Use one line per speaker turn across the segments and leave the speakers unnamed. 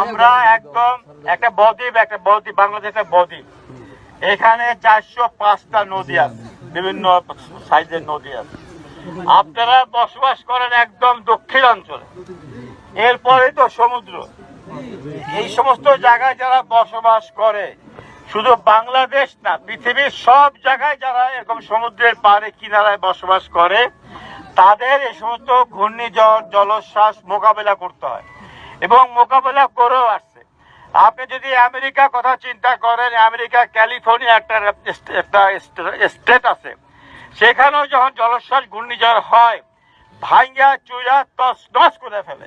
আমরা একদম একটা বদ্বীপ একটা বদ্বীপ, বাংলাদেশের বদ্বীপ। এখানে চারশো পাঁচটা নদী আছে, বিভিন্ন সাইজের নদী আছে। আপনারা বসবাস করেন একদম দক্ষিণ অঞ্চলে এরপরে তো সমুদ্র। এই সমস্ত জায়গায় যারা বসবাস করে, শুধু বাংলাদেশ না, পৃথিবীর সব জায়গায় যারা এরকম সমুদ্রের পাড়ে, কিনারায় বসবাস করে, তাদের এই সমস্ত ঘূর্ণিঝড়, জলোচ্ছ্বাস মোকাবেলা করতে হয়। এবং মোকাবেলা করেও আসছে। আপনি যদি আমেরিকার কথা চিন্তা করেন, আমেরিকা ক্যালিফোর্নিয়া একটা একটা স্টেট আছে। সেখানেও যখন জলোচ্ছ্বাস ঘূর্ণিঝড় হয় ভাঙ্গা চুরা তস নস করে ফেলে।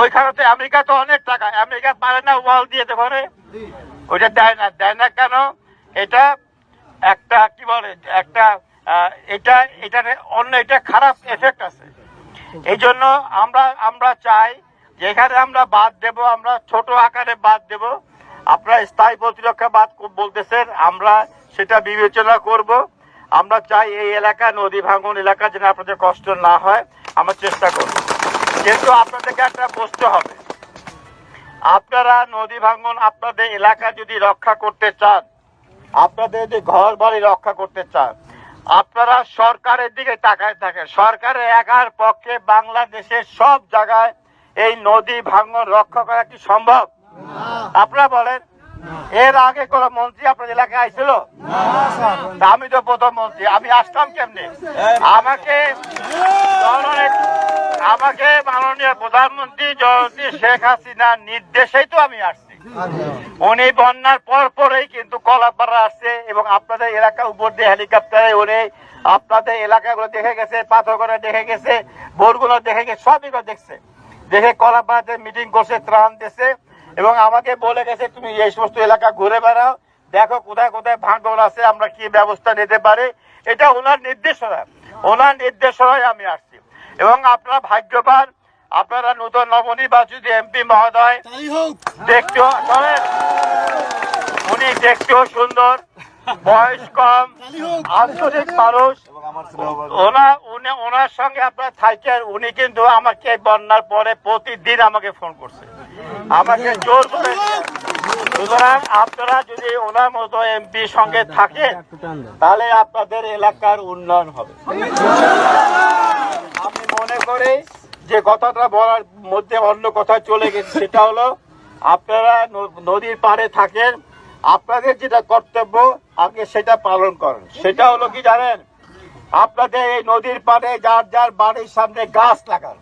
ওইখানে আমেরিকা তো অনেক টাকা, আমেরিকা পারে না ওয়াল দিয়ে তো ওইটা দেয় না দেয় না কেন? এটা একটা, কি বলে, একটা এটা এটার অন্য, এটা খারাপ এফেক্ট আছে। এই জন্য আমরা আমরা চাই যে এখানে আমরা বাদ দেব, আমরা ছোট আকারে বাদ দেব। আপনারা স্থায়ী প্রতিরক্ষা বাদ বলতেছেন, আমরা সেটা বিবেচনা করব। আমরা চাই এই এলাকা নদী ভাঙন এলাকা যেন আপনাদের কষ্ট না হয়। আমরা চেষ্টা করব। কিন্তু আপনাদেরকে একটা বুঝতে হবে। আপনারা নদী ভাঙন আপনাদের এলাকা যদি রক্ষা করতে চান, আপনাদের যদি ঘর বাড়ি রক্ষা করতে চান, আপনারা সরকারের দিকে তাকায় থাকেন। সরকারের একার পক্ষে বাংলাদেশের সব জায়গায় এই নদী ভাঙন রক্ষা করা কি সম্ভব? আপনারা বলেন এর আগে কোন মন্ত্রী আপনার এলাকায় আইছিল? আমি তো প্রথম মন্ত্রী আমি আসতাম কেমনে? আমাকে আমাকে মাননীয় প্রধানমন্ত্রী জয়ন্তী শেখ হাসিনার নির্দেশেই তো আমি আসছি। উনি বন্যার পর পরেই কিন্তু কলাপাড়া আসছে এবং আপনাদের এলাকা উপর দিয়ে হেলিকপ্টারে উনি আপনাদের এলাকাগুলো দেখে গেছে পাথরগড়ে দেখে গেছে বোরগুলো দেখে গেছে সবই দেখছে। দেখে কলাপাড়াতে মিটিং করছে ত্রাণ দিছে এবং আমাকে বলে গেছে তুমি এই সমস্ত এলাকা ঘুরে বেড়াও দেখো কোথায় কোথায় ভাঙন আছে আমরা কি ব্যবস্থা নিতে পারি? এটা ওনার নির্দেশনা। ওনার নির্দেশনায় আমি আসছি। এবং আপনারা ভাগ্যবান আপনারা নূতন নবনির্বাচিত এমপি মহোদয় দেখতেও উনি দেখতেও সুন্দর। বয়স কম আন্তরিক মানুষ। ওনা উনি ওনার সঙ্গে আপনার থাকেন উনি কিন্তু আমাকে বন্যার পরে প্রতিদিন আমাকে ফোন করছে। আমাকে জোর করে সুতরাং আপনারা যদি ওনার মতো এমপি সঙ্গে থাকেন তাহলে আপনাদের এলাকার উন্নয়ন হবে। আমি মনে করি যে কথাটা বলার মধ্যে অন্য কথা চলে গেছে সেটা হলো আপনারা নদীর পাড়ে থাকেন আপনাদের যেটা কর্তব্য আগে সেটা পালন করেন। সেটা হলো কি জানেন? আপনাদের এই নদীর পাড়ে যার যার বাড়ির সামনে গাছ লাগান।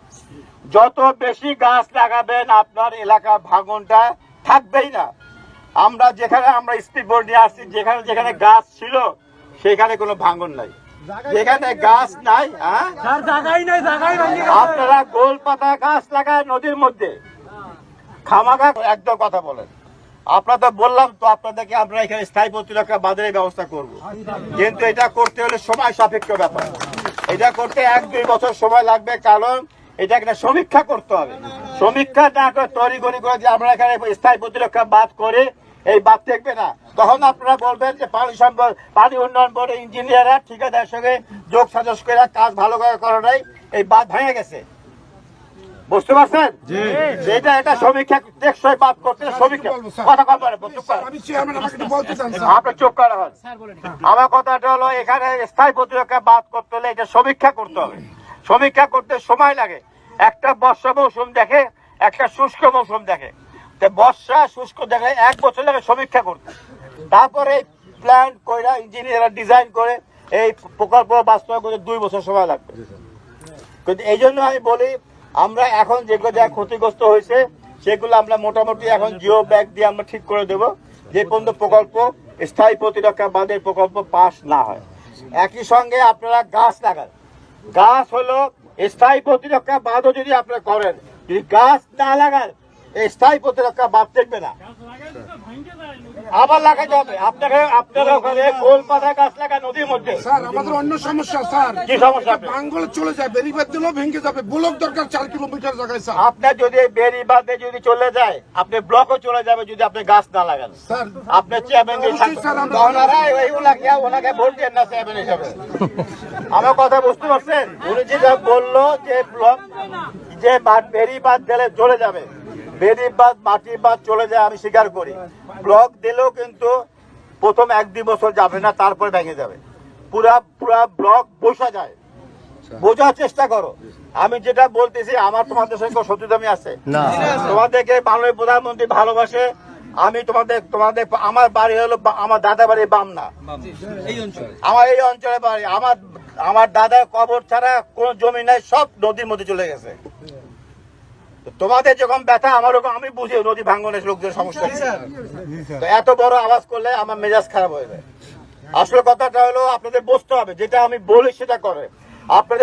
যত বেশি গাছ লাগাবেন আপনার এলাকা ভাঙনটা থাকবেই না। আমরা যেখানে আমরা স্পিড বোর্ড নিয়ে আসছি যেখানে যেখানে গাছ ছিল সেখানে কোনো ভাঙন নাই। যেখানে গাছ নাই হ্যাঁ? আপনারা গোল পাতা গাছ লাগায় নদীর মধ্যে। খামাখা একদম কথা বলেন। আপনার তো বললাম তো আপনাদেরকে আমরা এখানে স্থায়ী প্রতিরক্ষা বাঁধের ব্যবস্থা করব। কিন্তু এটা করতে হলে সময় সাপেক্ষ ব্যাপার। এটা করতে এক দুই বছর সময় লাগবে, কারণ এটা একটা সমীক্ষা করতে হবে। সমীক্ষা না করে তৈরি করে যে আমরা এখানে স্থায়ী প্রতিরক্ষা বাদ করে এই বাদ থাকবে না, তখন আপনারা বলবেন যে পানি সম্পদ, পানি উন্নয়ন বোর্ডের ইঞ্জিনিয়াররা ঠিকাদার সঙ্গে যোগ সাজস করে কাজ ভালো করে করে নাই এই বাদ ভেঙে গেছে। বুঝতে পারছেন? এটা এটা সমীক্ষা টেকসই বাদ করতে সমীক্ষা। কথা কম বলে চুপ করেন।
আমি আমাকে একটু বলতে চান স্যার।
আপনি চুপ করা হন আমার কথাটা হলো এখানে স্থায়ী প্রতিরক্ষা বাদ করতে হলে এটা সমীক্ষা করতে হবে। সমীক্ষা করতে সময় লাগে। একটা বর্ষা মৌসুম দেখে একটা শুষ্ক মৌসুম দেখে। তো বর্ষা শুষ্ক দেখে এক বছর লাগে সমীক্ষা করতে। তারপরে প্ল্যান কইরা ইঞ্জিনিয়াররা ডিজাইন করে এই প্রকল্প বাস্তবায়ন করতে দুই বছর সময় লাগবে। কিন্তু এই জন্য আমি বলি আমরা এখন যেগুলো যা ক্ষতিগ্রস্ত হয়েছে, সেগুলো আমরা মোটামুটি এখন জিও ব্যাগ দিয়ে আমরা ঠিক করে দেব। যে পর্যন্ত প্রকল্প, স্থায়ী প্রতিরক্ষা বাঁধের প্রকল্প পাস না হয়। একই সঙ্গে আপনারা গাছ লাগান। গাছ হলো স্থায়ী প্রতিরক্ষা বাঁধও যদি আপনারা করেন, যদি গাছ না লাগান এই স্থায়ী প্রতিরক্ষা বাঁধ দেখবে না। আবার লাগাতে হবে। আপনাকে আপনারা ওখানে গোল পাতা গাছ লাগা নদীর মধ্যে।
স্যার আমাদের অন্য সমস্যা স্যার।
কি সমস্যা?
বাঙ্গলে চলে যায় বেরিবাদ দিলেও ভেঙে যাবে। ব্লক দরকার চার কিলোমিটার জায়গায় স্যার।
আপনার যদি বেরি বাদে যদি চলে যায় আপনি ব্লকও চলে যাবে যদি আপনি গাছ না লাগান।
স্যার
আপনার চেয়ারম্যান
অবশ্যই স্যার, আমরা-
ওনাকে ওনাকে ভোট দেন না চেয়ারম্যান হিসাবে? আমার কথা বুঝতে পারছেন? উনি যেটা বলল যে ব্লক যে বা- বেরি বাদ দিলে চলে যাবে। বেরি বাদ মাটি বাদ চলে যায় আমি স্বীকার করি। ব্লক দিলেও কিন্তু প্রথম এক দুই বছর যাবে না তারপরে ভেঙে যাবে। পুরা পুরা ব্লক বসা যায়। বোঝার চেষ্টা করো। আমি যেটা বলতেছি আমার তোমাদের সঙ্গে শত্রুতামি আছে। তোমাদেরকে মাননীয় প্রধানমন্ত্রী ভালোবাসে আমি তোমাদের তোমাদের আমার বাড়ি হলো আমার দাদা বাড়ি বামনা। আমার এই অঞ্চলে বাড়ি। আমার আমার দাদার কবর ছাড়া কোনো জমি নাই সব নদীর মধ্যে চলে গেছে। তোমাদের যখন ব্যথা আমার ওরকম আমি বুঝি নদী ভাঙ্গনের লোকদের সমস্যা। তো এত বড় আওয়াজ করলে আমার মেজাজ খারাপ হয়ে যায়। আসলে কথাটা হলো আপনাদের বুঝতে হবে যেটা আমি বলি সেটা করে আপনাদের